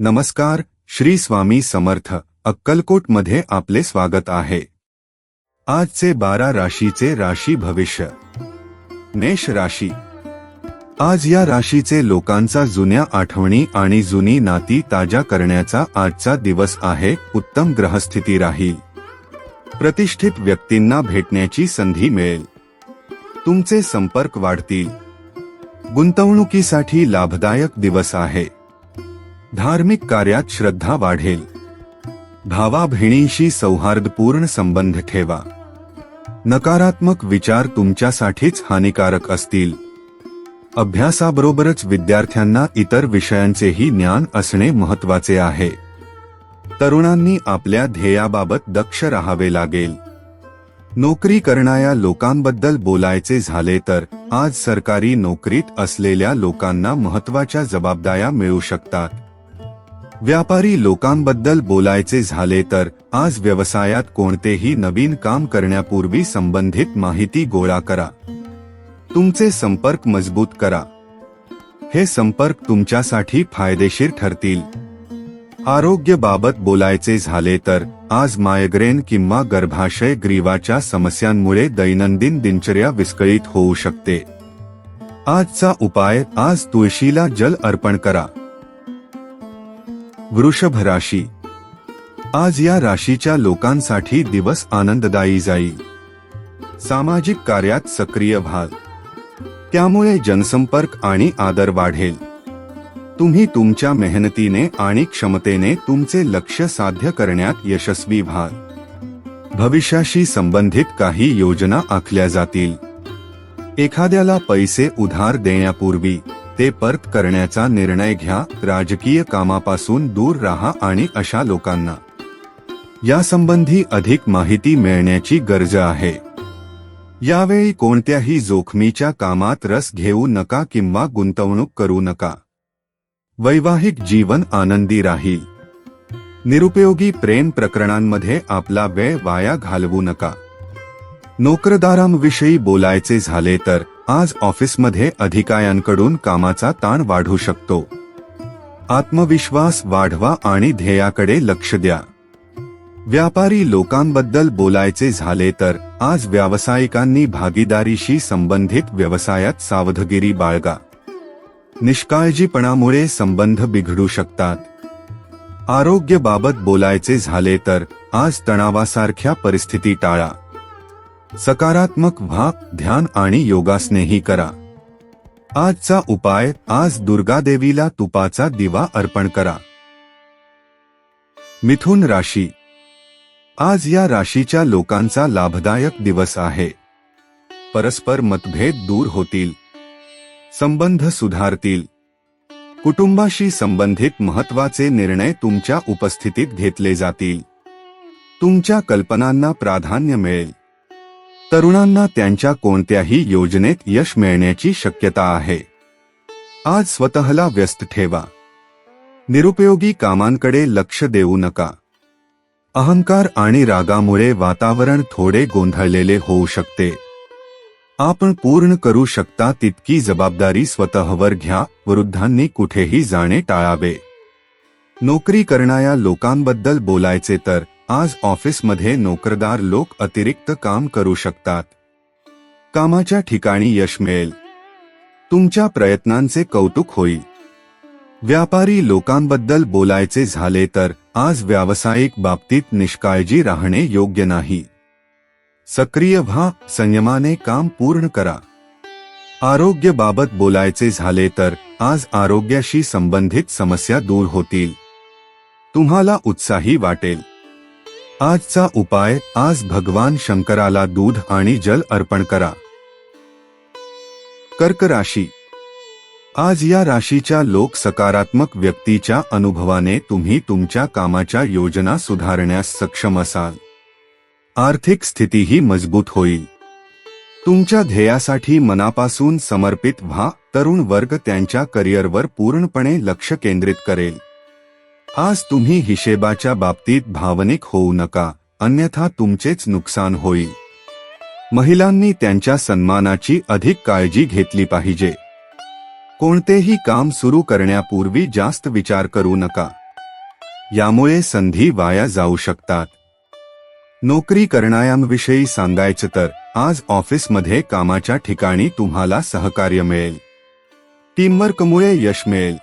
नमस्कार श्री स्वामी समर्थ अक्कलकोटमध्ये आपले स्वागत आहे. आजचे बारा राशीचे राशी भविष्य. मेष राशी. आज या राशीचे लोकांचा जुन्या आठवणी आणि जुनी नाती ताज्या करण्याचा आजचा दिवस आहे उत्तम ग्रहस्थिती राहील. प्रतिष्ठित व्यक्तींना भेटण्याची संधी मिळेल. तुमचे संपर्क वाढतील. गुंतवणुकीसाठी लाभदायक दिवस आहे. धार्मिक कार्यात श्रद्धा वाढेल. भावा सौहार्दपूर्ण संबंध ठेवा. नकारात्मक विचार तुमच्यासाठीच हानिकारक असतील. अभ्यासाबरोबरच विद्यार्थ्यांना इतर विषयांचेही ज्ञान असणे महत्त्वाचे आहे. तरुणांनी आपल्या ध्येयाबाबत दक्ष राहावे लागेल. नोकरी करणाऱ्या लोकांबद्दल बोलायचे झाले तर आज सरकारी नोकरीत असलेल्या लोकांना महत्त्वाच्या जबाबदाऱ्या मिळू शकतात. व्यापारी लोकांबद्दल बोलायचे झाले तर आज व्यवसायात कोणतेही नवीन काम करण्यापूर्वी संबंधित माहिती गोळा करा. तुमचे संपर्क मजबूत करा. हे संपर्क तुमच्यासाठी फायदेशीर ठरतील. आरोग्यबाबत बोलायचे झाले तर आज मायग्रेन किंवा गर्भाशय ग्रीवाच्या समस्यांमुळे दैनंदिन दिनचर्या विस्कळीत होऊ शकते. आजचा उपाय आज तुळशीला जल अर्पण करा. वृषभ राशी आज या राशीच्या लोकांसाठी दिवस आनंददायी जाईल सामाजिक कार्यात सक्रिय व्हाल. त्यामुळे जनसंपर्क आणि आदर वाढेल. तुम्ही तुमच्या मेहनतीने आणि क्षमतेने तुमचे लक्ष साध्य करण्यात यशस्वी व्हाल. भविष्याशी संबंधित काही योजना आखल्या जातील. एखाद्याला पैसे उधार देण्यापूर्वी ते परत करण्याचा निर्णय घ्या राजकीय कामापासून दूर राहा आणि अशा लोकांना. यासंबंधी अधिक माहिती मिळण्याची गरज आहे. यावेळी कोणत्याही जोखमीच्या कामात रस घेऊ नका किंवा गुंतवणूक करू नका. वैवाहिक जीवन आनंदी राहील. निरुपयोगी प्रेम प्रकरणांमध्ये आपला वेळ वाया घालवू नका. नोकरदारांविषयी बोलायचे झाले तर आज ऑफिसमध्ये अधिकाऱ्यांकडून कामाचा ताण वाढू शकतो. आत्मविश्वास वाढवा आणि ध्येयाकडे लक्ष द्या. व्यापारी लोकांबद्दल बोलायचे झाले तर आज व्यावसायिकांनी भागीदारीशी संबंधित व्यवसायात सावधगिरी बाळगा. निष्काळजीपणामुळे संबंध बिघडू शकतात. आरोग्याबाबत बोलायचे झाले तर आज तणावासारख्या परिस्थिती टाळा. सकारात्मक व्हा ध्यान आणि योगासनेही करा. आजचा उपाय आज दुर्गादेवीला तुपाचा दिवा अर्पण करा. मिथुन राशी. आज या राशीच्या लोकांचा लाभदायक दिवस आहे. परस्पर मतभेद दूर होतील. संबंध सुधारतील. कुटुंबाशी संबंधित महत्त्वाचे निर्णय तुमच्या उपस्थितीत घेतले जातील. तुमच्या कल्पनांना प्राधान्य मिळेल. तरुणांना त्यांच्या कोणत्याही योजनेत यश मिळण्याची शक्यता आहे. आज स्वतःला व्यस्त ठेवा. निरुपयोगी कामांकडे लक्ष देऊ नका. अहंकार आणि रागामुळे वातावरण थोडे गोंधळलेले होऊ शकते. आपण पूर्ण करू शकता तितकी जबाबदारी स्वतःवर घ्या वृद्धांनी कुठेही जाणे टाळावे. नोकरी करणाऱ्या लोकांबद्दल बोलायचे तर आज ऑफिसमध्ये नोकरदार लोक अतिरिक्त काम करू शकतात. कामाच्या ठिकाणी यश मिळेल. तुमच्या प्रयत्नांचे कौतुक होईल. व्यापारी लोकांबद्दल बोलायचे झाले तर आज व्यावसायिक बाबतीत निष्काळजी राहणे योग्य नाही. सक्रिय व्हा संयमाने काम पूर्ण करा. आरोग्यबाबत बोलायचे झाले तर आज आरोग्याशी संबंधित समस्या दूर होतील. तुम्हाला उत्साही वाटेल. आजचा उपाय आज भगवान शंकराला दूध आणि जल अर्पण करा. कर्क राशी. आज या राशीच्या लोक सकारात्मक व्यक्तीच्या अनुभवाने तुम्ही तुमच्या कामाच्या योजना सुधारण्यास सक्षम असाल. आर्थिक स्थितीही मजबूत होईल. तुमच्या ध्येयासाठी मनापासून समर्पित व्हा तरुण वर्ग त्यांच्या करिअरवर पूर्णपणे लक्ष केंद्रित करेल. आज तुम्ही हिशेबाच्या बाबतीत भावनिक होऊ नका अन्यथा तुमचेच नुकसान होईल. महिलांनी त्यांच्या सन्मानाची अधिक काळजी घेतली पाहिजे. कोणतेही काम सुरू करण्यापूर्वी जास्त विचार करू नका. यामुळे संधी वाया जाऊ शकतात. नोकरी करणाऱ्यांविषयी सांगायचं तर आज ऑफिसमध्ये कामाच्या ठिकाणी तुम्हाला सहकार्य मिळेल. टीमवर्कमुळे यश मिळेल.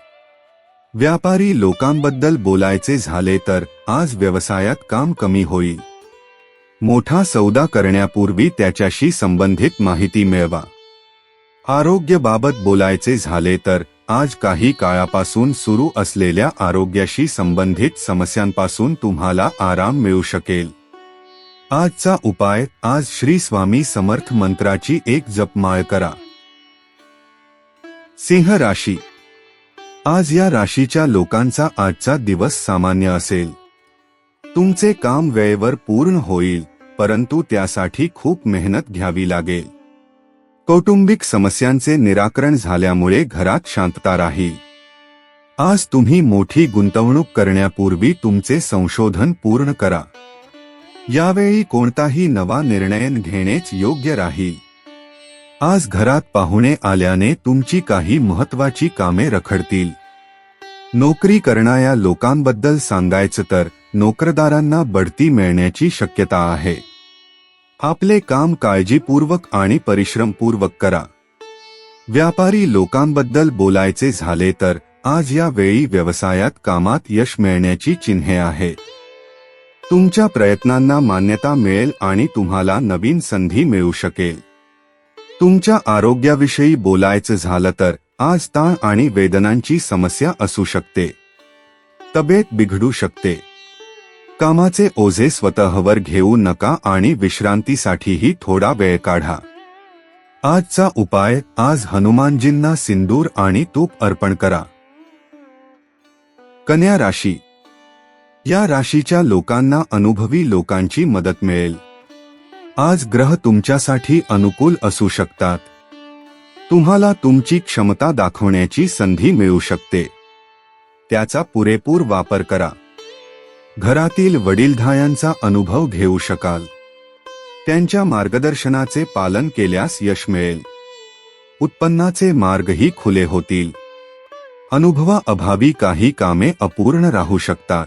व्यापारी लोकांबद्दल बोलायचे झाले तर आज व्यवसायात काम कमी होईल. मोठा सौदा करण्यापूर्वी त्याच्याशी संबंधित माहिती मिळवा. आरोग्याबाबत बोलायचे झाले तर आज काही काळापासून सुरू असलेल्या आरोग्याशी संबंधित समस्यांपासून तुम्हाला आराम मिळू शकेल. आजचा उपाय आज श्री स्वामी समर्थ मंत्राची एक जपमाळ करा. सिंह राशी आज या राशीच्या लोकांचा आजचा दिवस सामान्य असेल. तुमचे काम वेळेवर पूर्ण होईल परंतु त्यासाठी खूप मेहनत घ्यावी लागेल. कौटुंबिक समस्यांचे निराकरण झाल्यामुळे घरात शांतता राहील. आज तुम्ही मोठी गुंतवणूक करण्यापूर्वी तुमचे संशोधन पूर्ण करा. यावेळी कोणताही नवा निर्णय घेणेच योग्य राहील. आज घरात पाहुणे आल्याने तुमची काही महत्वाची कामे रखडतील. नोकरी करणाऱ्या लोकांबद्दल सांगायचं तर नोकरदारांना बढती मिळण्याची शक्यता आहे. आपले काम काळजीपूर्वक आणि परिश्रमपूर्वक करा. व्यापारी लोकांबद्दल बोलायचे झाले तर आज या वेळी व्यवसायात कामात यश मिळण्याची चिन्हे आहे तुमच्या प्रयत्नांना मान्यता मिळेल आणि तुम्हाला नवीन संधी मिळू शकेल. तुमच्या आरोग्याविषयी बोलायचं झालं तर आज ताण आणि वेदनांची समस्या असू शकते. तब्येत बिघडू शकते. कामाचे ओझे स्वतःवर घेऊ नका आणि विश्रांतीसाठीही थोडा वेळ काढा. आजचा उपाय आज हनुमानजींना सिंदूर आणि तूप अर्पण करा. कन्या राशी. या राशीच्या लोकांना अनुभवी लोकांची मदत मिळेल. आज ग्रह तुमच्यासाठी अनुकूल असू शकतात. तुम्हाला तुमची क्षमता दाखवण्याची संधी मिळू शकते. त्याचा पुरेपूर वापर करा. घरातील वडीलधायांचा अनुभव घेऊ शकाल. त्यांच्या मार्गदर्शनाचे पालन केल्यास यश मिळेल. उत्पन्नाचे मार्गही खुले होतील. अनुभवाअभावी काही कामे अपूर्ण राहू शकतात.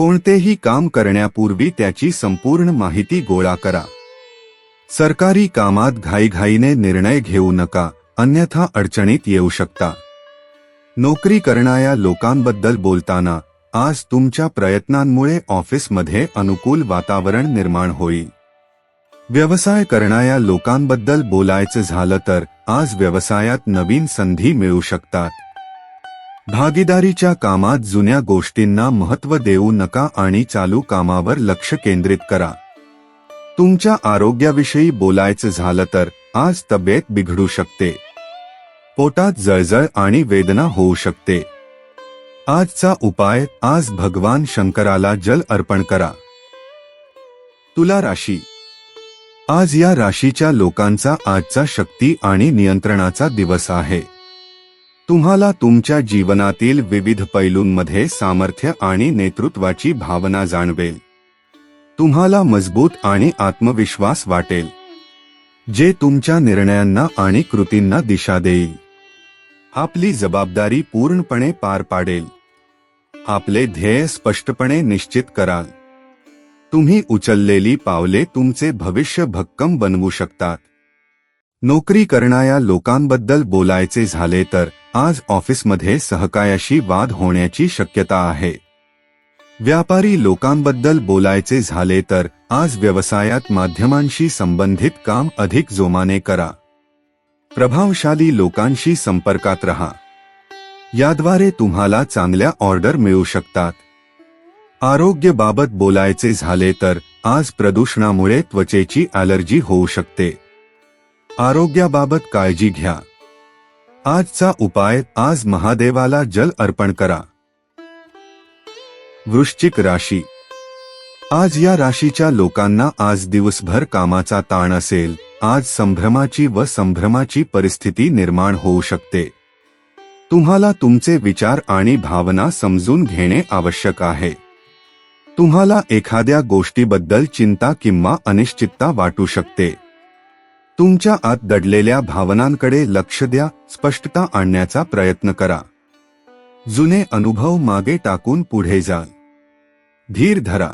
कोणतेही काम करण्यापूर्वी त्याची संपूर्ण माहिती गोळा करा. सरकारी कामात घाईघाईने निर्णय घेऊ नका अन्यथा अडचणीत येऊ शकता. नोकरी करणाऱ्या लोकांबद्दल बोलताना आज तुमच्या प्रयत्नांमुळे ऑफिसमध्ये अनुकूल वातावरण निर्माण होईल. व्यवसाय करणाऱ्या लोकांबद्दल बोलायचं झालं तर आज व्यवसायात नवीन संधी मिळू शकतात. भागीदारीच्या कामात जुन्या गोष्टींना महत्त्व देऊ नका आणि चालू कामावर लक्ष केंद्रित करा. तुमच्या आरोग्याविषयी बोलायचं झालं तर आज तब्येत बिघडू शकते. पोटात जळजळ आणि वेदना होऊ शकते. आजचा उपाय आज भगवान शंकराला जल अर्पण करा. तुला राशी. आज या राशीच्या लोकांचा आजचा शक्ती आणि नियंत्रणाचा दिवस आहे. तुम्हाला तुमच्या जीवनातील विविध पैलूंमध्ये सामर्थ्य आणि नेतृत्वाची भावना जाणवेल. तुम्हाला मजबूत आणि आत्मविश्वास वाटेल. जे तुमच्या निर्णयांना आणि कृतींना दिशा देईल. आपली जबाबदारी पूर्णपणे पार पाडेल. आपले ध्येय स्पष्टपणे निश्चित कराल. तुम्ही उचललेली पावले तुमचे भविष्य भक्कम बनवू शकतात. नोकरी करणाऱ्या लोकांबद्दल बोलायचे झाले तर आज ऑफिसमध्ये सहकायाशी वाद होण्याची शक्यता आहे. व्यापारी लोकांबद्दल बोलायचे झाले तर आज व्यवसायात माध्यमांशी संबंधित काम अधिक जोमाने करा. प्रभावशाली लोकांशी संपर्कात रहा. याद्वारे तुम्हाला चांगल्या ऑर्डर मिळू शकतात. आरोग्यबाबत बोलायचे झाले तर आज प्रदूषणामुळे त्वचेची ॲलर्जी होऊ शकते. आरोग्याबाबत काळजी घ्या. आजचा उपाय आज महादेवाला जल अर्पण करा. वृश्चिक राशी. आज या राशीच्या लोकांना आज दिवसभर कामाचा ताण असेल आज संभ्रमाची व संभ्रमाची परिस्थिती निर्माण होऊ शकते. तुम्हाला तुमचे विचार आणि भावना समजून घेणे आवश्यक आहे. तुम्हाला एखाद्या गोष्टीबद्दल चिंता किंवा अनिश्चितता वाटू शकते. तुमच्या आत दडलेल्या भावनांकडे लक्ष द्या स्पष्टता आणण्याचा प्रयत्न करा. जुने अनुभव मागे टाकून पुढे जा धीर धरा.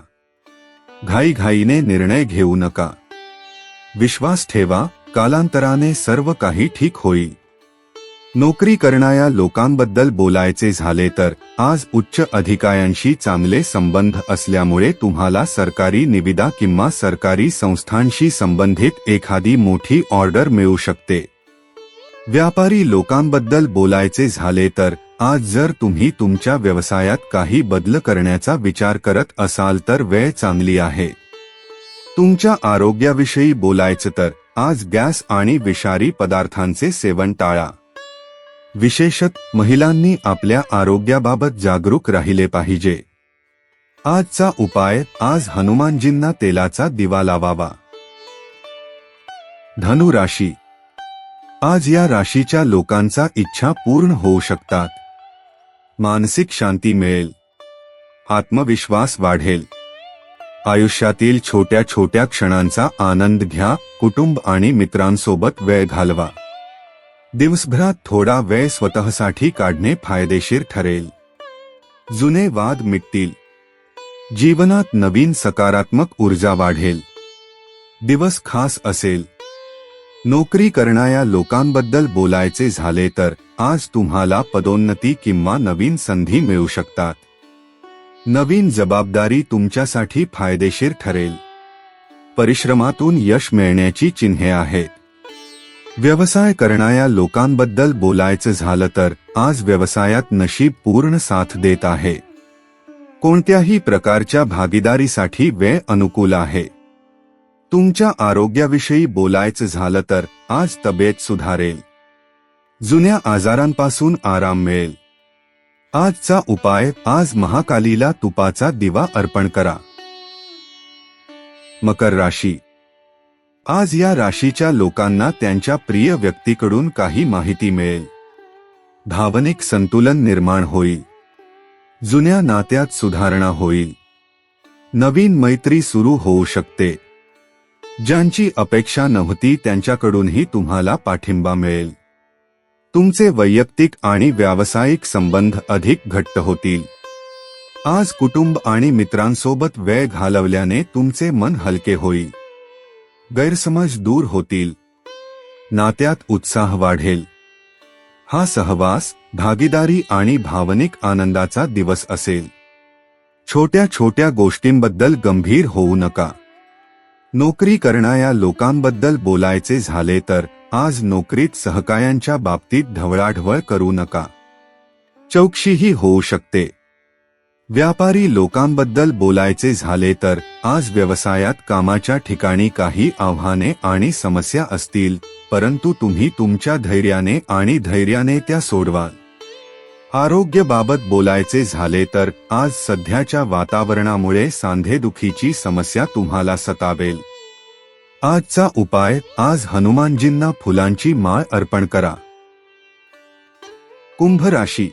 घाईघाईने निर्णय घेऊ नका. विश्वास ठेवा कालांतराने सर्व काही ठीक होईल. नोकरी करणाऱ्या लोकांबद्दल बोलायचे झाले तर आज उच्च अधिकाऱ्यांशी चांगले संबंध असल्यामुळे तुम्हाला सरकारी निविदा किंवा सरकारी संस्थांशी संबंधित एखादी मोठी ऑर्डर मिळू शकते. व्यापारी लोकांबद्दल बोलायचे झाले तर आज जर तुम्ही तुमच्या व्यवसायात काही बदल करण्याचा विचार करत असाल तर वेळ चांगली आहे. तुमच्या आरोग्याविषयी बोलायचं तर आज गॅस आणि विषारी पदार्थांचे सेवन टाळा. विशेषत महिलांनी आपल्या आरोग्याबाबत जागरूक राहिले पाहिजे. आजचा उपाय आज हनुमानजींना तेलाचा दिवा लावावा. धनु राशी आज या राशीच्या लोकांचा इच्छा पूर्ण होऊ शकतात. मानसिक शांती मिळेल. आत्मविश्वास वाढेल. आयुष्यातील छोट्या छोट्या क्षणांचा आनंद घ्या कुटुंब आणि मित्रांसोबत वेळ घालवा. दिवसभरात थोडा वेळ स्वतःसाठी काढणे फायदेशीर ठरेल. जुने वाद मिटतील. जीवनात नवीन सकारात्मक ऊर्जा वाढेल. दिवस खास असेल. नोकरी करणाऱ्या लोकांबद्दल बोलायचे झाले तर आज तुम्हाला पदोन्नती किंवा नवीन संधी मिळू शकतात. नवीन जबाबदारी तुमच्यासाठी फायदेशीर ठरेल. परिश्रमातून यश मिळण्याची चिन्हे आहेत. व्यवसाय करणाऱ्या लोकांबद्दल बोलायचं झालं तर आज व्यवसायात नशीब पूर्ण साथ देत आहे. कोणत्याही प्रकारच्या भागीदारीसाठी वेळ अनुकूल आहे. तुमच्या आरोग्याविषयी बोलायचं झालं तर आज तब्येत सुधारेल. जुन्या आजारांपासून आराम मिळेल. आजचा उपाय आज महाकालीला तुपाचा दिवा अर्पण करा. मकर राशी आज या राशीच्या लोकांना त्यांच्या प्रिय व्यक्तीकडून काही माहिती मिळेल. भावनिक संतुलन निर्माण होईल. जुन्या नात्यात सुधारणा होईल. नवीन मैत्री सुरू होऊ शकते. ज्यांची अपेक्षा नव्हती त्यांच्याकडूनही तुम्हाला पाठिंबा मिळेल. तुमचे वैयक्तिक आणि व्यावसायिक संबंध अधिक घट्ट होतील. आज कुटुंब आणि मित्रांसोबत वेळ घालवल्याने तुमचे मन हलके होईल. गैरसमज दूर होतील. नात्यात उत्साह वाढेल. हा सहवास भागीदारी आणि भावनिक आनंदाचा दिवस असेल. छोट्या छोट्या गोष्टींबद्दल गंभीर होऊ नका. नोकरी करणाऱ्या लोकांबद्दल बोलायचे झाले तर आज नोकरीत सहकायांच्या बाबतीत ढवळाढवळ करू नका. चौकशीही होऊ शकते. व्यापारी लोकांबद्दल बोलायचे झाले तर आज व्यवसायात कामाच्या ठिकाणी काही आव्हाने आणि समस्या असतील परंतु तुम्ही तुमच्या धैर्याने आणि धैर्याने त्या सोडवाल आरोग्यबाबत बोलायचे झाले तर आज सध्याच्या वातावरणामुळे सांधेदुखीची समस्या तुम्हाला सतावेल. आजचा उपाय आज हनुमानजींना फुलांची माळ अर्पण करा. कुंभ राशी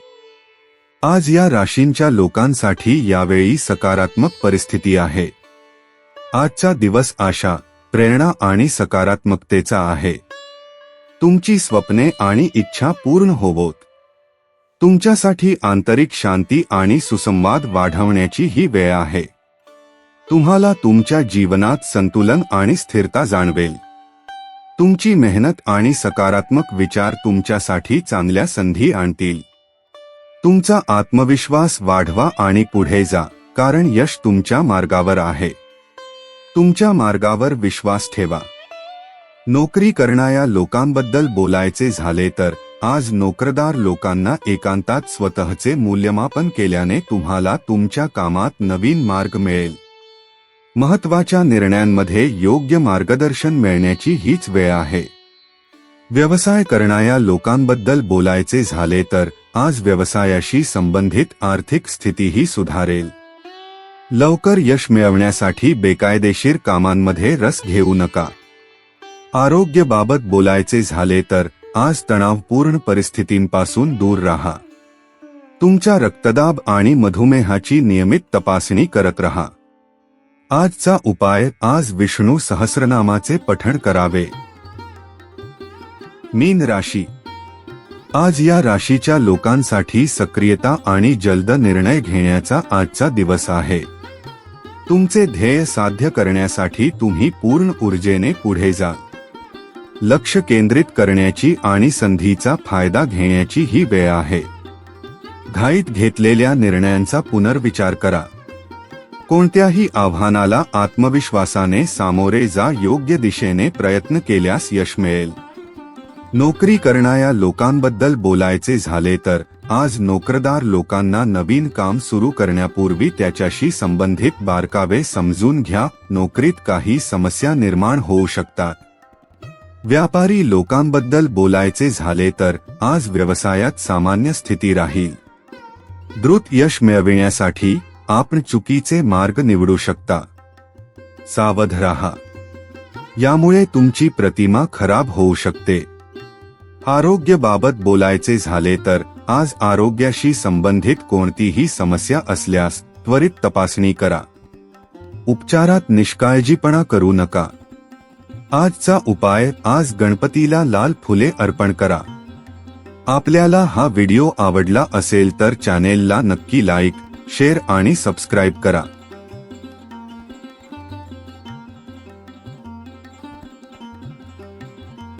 आज या राशींच्या लोकांसाठी यावेळी सकारात्मक परिस्थिती आहे. आजचा दिवस आशा प्रेरणा आणि सकारात्मकतेचा आहे. तुमची स्वप्ने आणि इच्छा पूर्ण होवोत. तुमच्यासाठी आंतरिक शांती आणि सुसंवाद वाढवण्याची ही वेळ आहे. तुम्हाला तुमच्या जीवनात संतुलन आणि स्थिरता जाणवेल. तुमची मेहनत आणि सकारात्मक विचार तुमच्यासाठी चांगल्या संधी आणतील. तुमचा आत्मविश्वास वाढवा आणि पुढे जा कारण यश तुमच्या मार्गावर आहे. तुमच्या मार्गावर विश्वास ठेवा. नोकरी करणाऱ्या लोकांबद्दल बोलायचे झाले तर आज नोकरदार लोकांना एकांतात स्वतःचे मूल्यमापन केल्याने तुम्हाला तुमच्या कामात नवीन मार्ग मिळेल. महत्त्वाच्या निर्णयांमध्ये योग्य मार्गदर्शन मिळण्याची हीच वेळ आहे. व्यवसाय करणाऱ्या लोकांबद्दल बोलायचे झाले तर आज व्यवसायाशी संबंधित आर्थिक स्थितीही सुधारेल. लवकर यश मिळवण्यासाठी बेकायदेशीर कामांमध्ये रस घेऊ नका. आरोग्याबाबत बोलायचे झाले तर आज तणावपूर्ण परिस्थितींपासून दूर राहा. तुमच्या रक्तदाब आणि मधुमेहाची नियमित तपासणी करत रहा. आजचा उपाय आज विष्णू सहस्रनामाचे पठण करावे. मीन राशी आज या राशीच्या लोकांसाठी सक्रियता आणि जलद निर्णय घेण्याचा आजचा दिवस आहे. तुमचे ध्येय साध्य करण्यासाठी तुम्ही पूर्ण ऊर्जेने पुढे जा. लक्ष केंद्रित करण्याची आणि संधीचा फायदा घेण्याची ही वेळ आहे. घाईत घेतलेल्या निर्णयांचा पुनर्विचार करा. कोणत्याही आव्हानाला आत्मविश्वासाने सामोरे जा योग्य दिशेने प्रयत्न केल्यास यश मिळेल. नोकरी करणाऱ्या लोकांबद्दल बोलायचे झाले तर आज नोकरदार लोकांना नवीन काम सुरू करण्यापूर्वी त्याच्याशी संबंधित बारकावे समजून घ्या नोकरीत काही समस्या निर्माण होऊ शकतात. व्यापारी लोकांबद्दल बोलायचे झाले तर आज व्यवसायात सामान्य स्थिती राहील. द्रुत यश मिळविण्यासाठी आपण चुकीचे मार्ग निवडू शकता. सावध राहा. यामुळे तुमची प्रतिमा खराब होऊ शकते. आरोग्याबाबत बोलायचे झाले तर आज आरोग्याशी संबंधित कोणतीही समस्या असल्यास त्वरित तपासणी करा. उपचारात निष्काळजीपणा करू नका. आजचा उपाय आज गणपतीला लाल फुले अर्पण करा. आपल्याला हा व्हिडिओ आवडला असेल तर चॅनेलला नक्की लाईक शेअर आणि सबस्क्राईब करा.